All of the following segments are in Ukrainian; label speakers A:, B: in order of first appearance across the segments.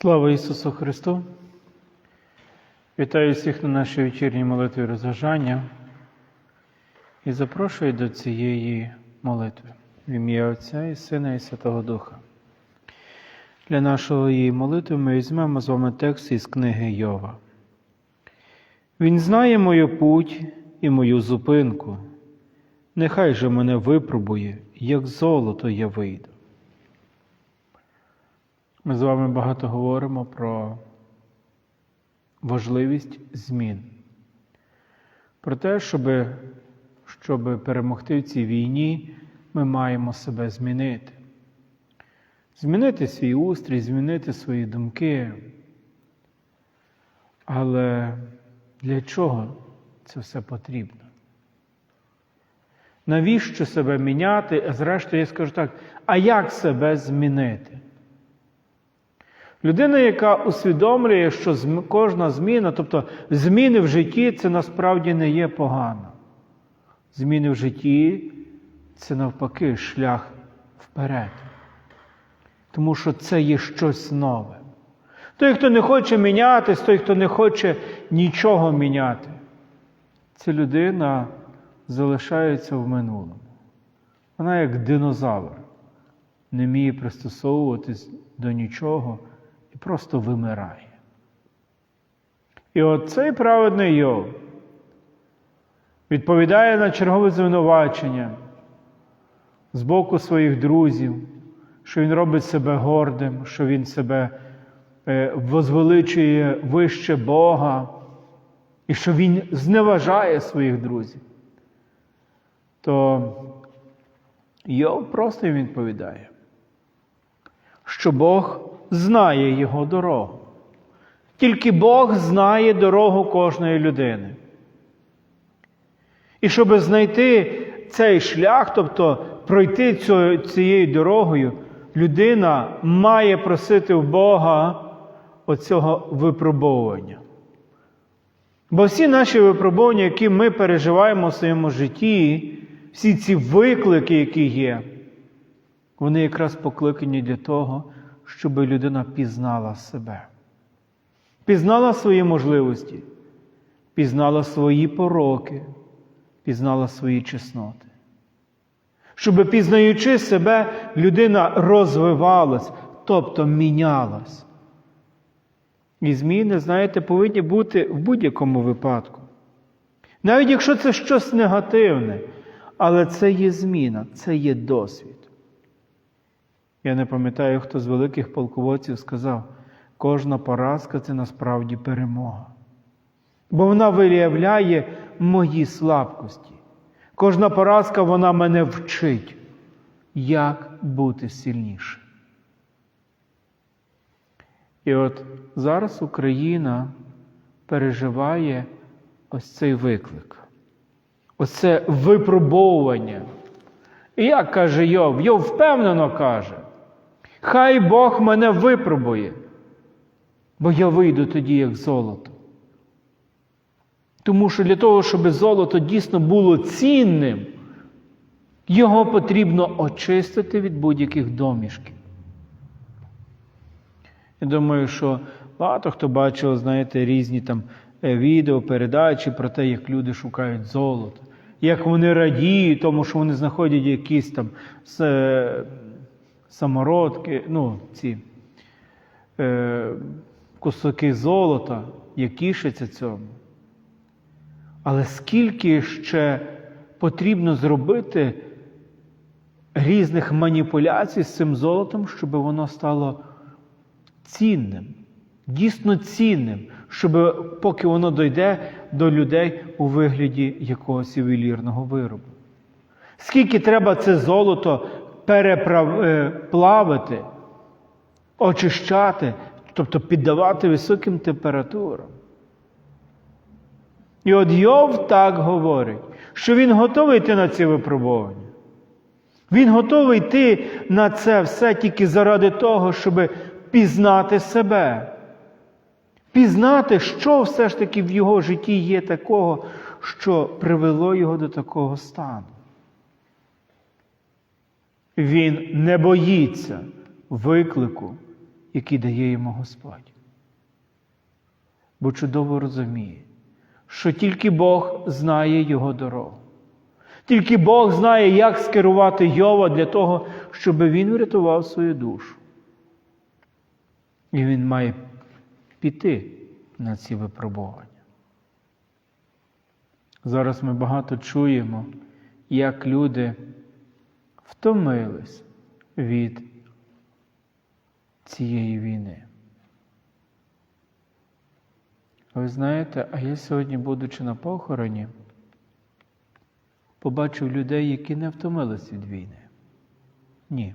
A: Слава Ісусу Христу! Вітаю всіх на нашій вечірній молитві розважання і запрошую до цієї молитви в ім'я Отця і Сина і Святого Духа. Для нашої молитви ми візьмемо з вами текст із книги Йова. Він знає мою путь і мою зупинку. Нехай же мене випробує, як золото я вийду. Ми з вами багато говоримо про важливість змін, про те, щоб, щоб перемогти в цій війні, ми маємо себе змінити. Змінити свій устрій, змінити свої думки. Але для чого це все потрібно? Навіщо себе міняти? Зрештою, я скажу так, а як себе змінити? Людина, яка усвідомлює, що кожна зміна, тобто зміни в житті, це насправді не є погано. Зміни в житті це навпаки шлях вперед. Тому що це є щось нове. Той, хто не хоче мінятись, той, хто не хоче нічого міняти, ця людина залишається в минулому. Вона як динозавр, не вміє пристосовуватись до нічого і просто вимирає. І от цей праведний Йов відповідає на чергове звинувачення з боку своїх друзів, що він робить себе гордим, що він себе е, возвеличує вище Бога, і що він зневажає своїх друзів. То Йов просто їм відповідає, що Бог знає його дорогу. Тільки Бог знає дорогу кожної людини. І щоб знайти цей шлях, тобто пройти цією дорогою, людина має просити в Бога оцього випробовування. Бо всі наші випробування, які ми переживаємо в своєму житті, всі ці виклики, які є, вони якраз покликані для того, щоб людина пізнала себе, пізнала свої можливості, пізнала свої пороки, пізнала свої чесноти. Щоб, пізнаючи себе, людина розвивалась, тобто мінялась. І зміни, знаєте, повинні бути в будь-якому випадку. Навіть якщо це щось негативне, але це є зміна, це є досвід. Я не пам'ятаю, хто з великих полководців сказав, кожна поразка це насправді перемога. Бо вона виявляє мої слабкості. Кожна поразка вона мене вчить, як бути сильнішим. І от зараз Україна переживає ось цей виклик, ось це випробовування. І як каже Йов? Йов впевнено каже, хай Бог мене випробує, бо я вийду тоді, як золото. Тому що для того, щоб золото дійсно було цінним, його потрібно очистити від будь-яких домішків. Я думаю, що багато хто бачив, знаєте, різні там е, відео, передачі про те, як люди шукають золото, як вони радіють, тому що вони знаходять якісь там е, самородки, ну, ці е, кусоки золота, як тішаться цьому. Але скільки ще потрібно зробити різних маніпуляцій з цим золотом, щоб воно стало цінним, дійсно цінним, щоб поки воно дойде до людей у вигляді якогось ювелірного виробу. Скільки треба це золото переплавити, очищати, тобто піддавати високим температурам. І от Йов так говорить, що він готовий йти на ці випробування. Він готовий йти на це все тільки заради того, щоб пізнати себе. Пізнати, що все ж таки в його житті є такого, що привело його до такого стану. Він не боїться виклику який дає йому Господь. Бо чудово розуміє, що тільки Бог знає його дорогу. Тільки Бог знає, як скерувати Йова для того, щоб він врятував свою душу. І він має піти на ці випробування. Зараз ми багато чуємо, як люди втомились від цієї війни. Ви знаєте, а я сьогодні, будучи на похороні, побачив людей, які не втомились від війни. Ні.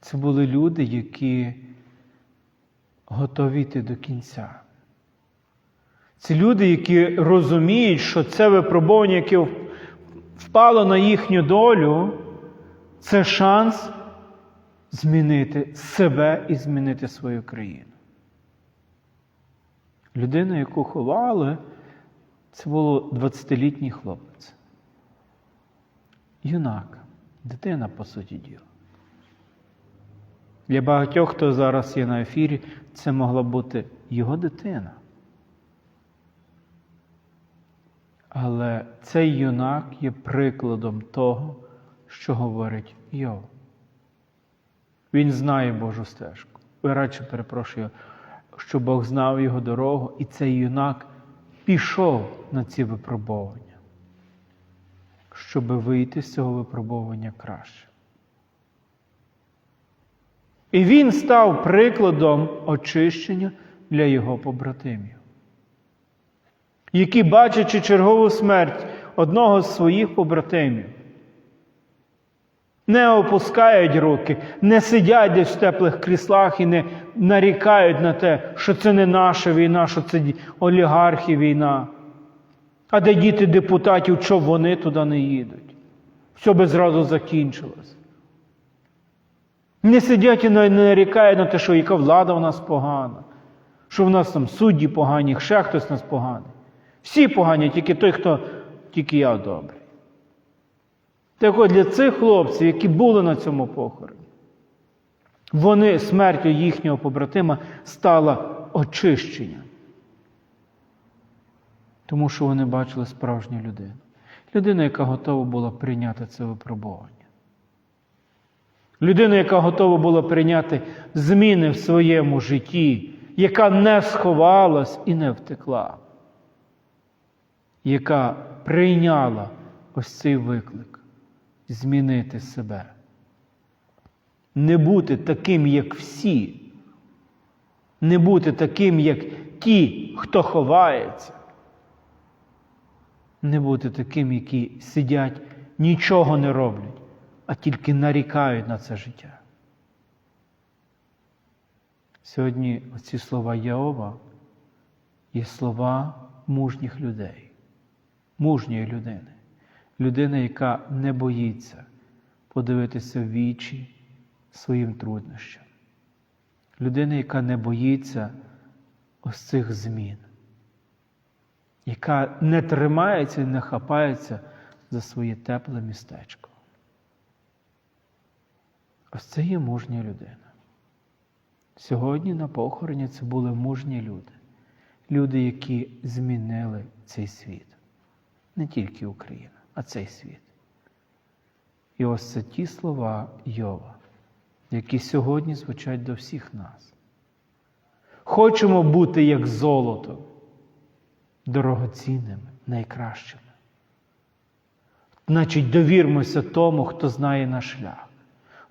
A: Це були люди, які готові йти до кінця. Це люди, які розуміють, що це випробування, яке впало на їхню долю, це шанс змінити себе і змінити свою країну. Людина, яку ховали, це було 20-літній хлопець. Юнак, дитина, по суті діла. Для багатьох, хто зараз є на ефірі, це могла бути його дитина. Але цей юнак є прикладом того, що говорить Йов. Він знає Божу стежку. Радше перепрошую, що Бог знав його дорогу, і цей юнак пішов на ці випробування, щоб вийти з цього випробування краще. І він став прикладом очищення для його побратимів, які, бачачи чергову смерть одного з своїх побратимів, не опускають руки, не сидять десь в теплих кріслах і не нарікають на те, що це не наша війна, що це олігархи війна. А де діти депутатів, що вони туди не їдуть? Все би зразу закінчилось. Не сидять і не нарікають на те, що яка влада у нас погана, що в нас там судді погані, ще хтось нас поганий. Всі погані, тільки той, хто тільки я добрий. Так от для цих хлопців, які були на цьому похороні, вони смертю їхнього побратима стала очищенням. Тому що вони бачили справжню людину. Людину, яка готова була прийняти це випробування. Людину, яка готова була прийняти зміни в своєму житті, яка не сховалась і не втекла, яка прийняла ось цей виклик змінити себе. Не бути таким, як всі, не бути таким, як ті, хто ховається, не бути таким, які сидять, нічого не роблять, а тільки нарікають на це життя. Сьогодні оці слова Яова є слова мужніх людей, мужньої людини людина, яка не боїться подивитися в вічі своїм труднощам. Людина, яка не боїться ось цих змін, яка не тримається і не хапається за своє тепле містечко. Ось це є мужня людина. Сьогодні на похороні це були мужні люди, люди, які змінили цей світ, не тільки Україна а цей світ. І ось це ті слова Йова, які сьогодні звучать до всіх нас. Хочемо бути як золото, дорогоцінними, найкращими. Значить, довірмося тому, хто знає наш шлях.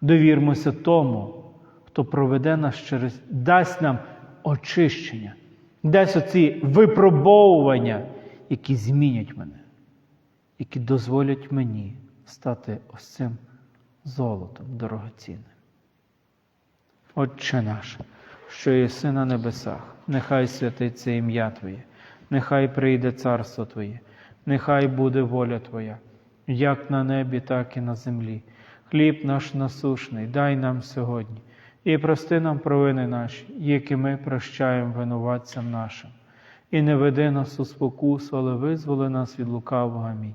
A: Довірмося тому, хто проведе нас через, дасть нам очищення, дасть оці випробовування, які змінять мене які дозволять мені стати ось цим золотом дорогоцінним. Отче наш, що єси на небесах, нехай святиться ім'я Твоє, нехай прийде царство Твоє, нехай буде воля Твоя, як на небі, так і на землі. Хліб наш насушний, дай нам сьогодні і прости нам провини наші, які ми прощаємо винуватцям нашим. І не веди нас у спокусу, але визволи нас від лукавого. Амінь.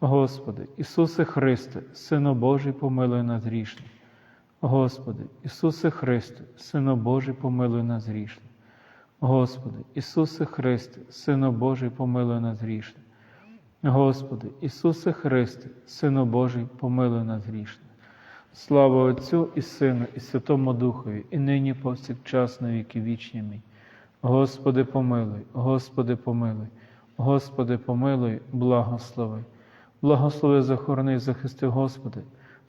A: Господи, Ісусе Христе, Сину Божий, помилуй нас грішних. Господи, Ісусе Христе, Сину Божий, помилуй нас грішних. Господи, Ісусе Христе, Сину Божий, помилуй нас грішних. Господи, Ісусе Христе, Сину Божий, помилуй нас грішних. Слава Отцю і Сину, і Святому Духові, і нині повсякчас на віки вічні. Амінь. Господи, помилуй, Господи, помилуй, Господи, помилуй, благослови. Благослови, захорони, захисти, Господи,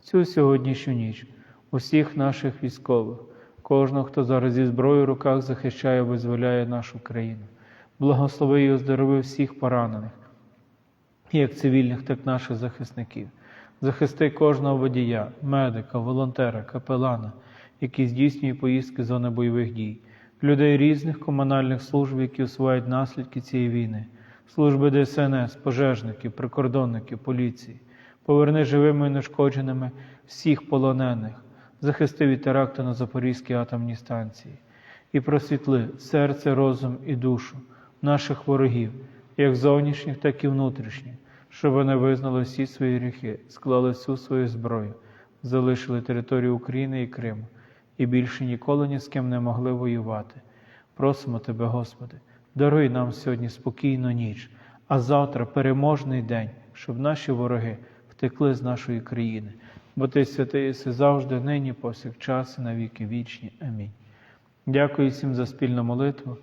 A: цю сьогоднішню ніч, усіх наших військових, кожного, хто зараз зі зброєю в руках захищає, визволяє нашу країну. Благослови і оздорови всіх поранених, як цивільних, так і наших захисників. Захисти кожного водія, медика, волонтера, капелана, які здійснює поїздки зони бойових дій, людей різних комунальних служб, які усувають наслідки цієї війни, служби ДСНС, пожежників, прикордонників, поліції. Поверни живими і нешкодженими всіх полонених, захисти від теракту на Запорізькій атомній станції і просвітли серце, розум і душу наших ворогів, як зовнішніх, так і внутрішніх, щоб вони визнали всі свої гріхи, склали всю свою зброю, залишили територію України і Криму і більше ніколи ні з ким не могли воювати. Просимо Тебе, Господи, даруй нам сьогодні спокійну ніч, а завтра переможний день, щоб наші вороги втекли з нашої країни, бо Ти святий єси завжди, нині, повсякчас і на віки вічні. Амінь. Дякую всім за спільну молитву.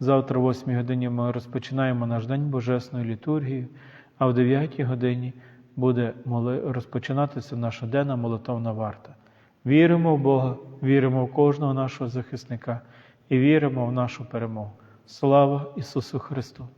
A: Завтра, о 8 годині, ми розпочинаємо наш день Божесної літургії, а в 9 годині буде розпочинатися наша денна молитовна варта. Віримо в Бога, віримо в кожного нашого захисника і віримо в нашу перемогу. Слава Ісусу Христу!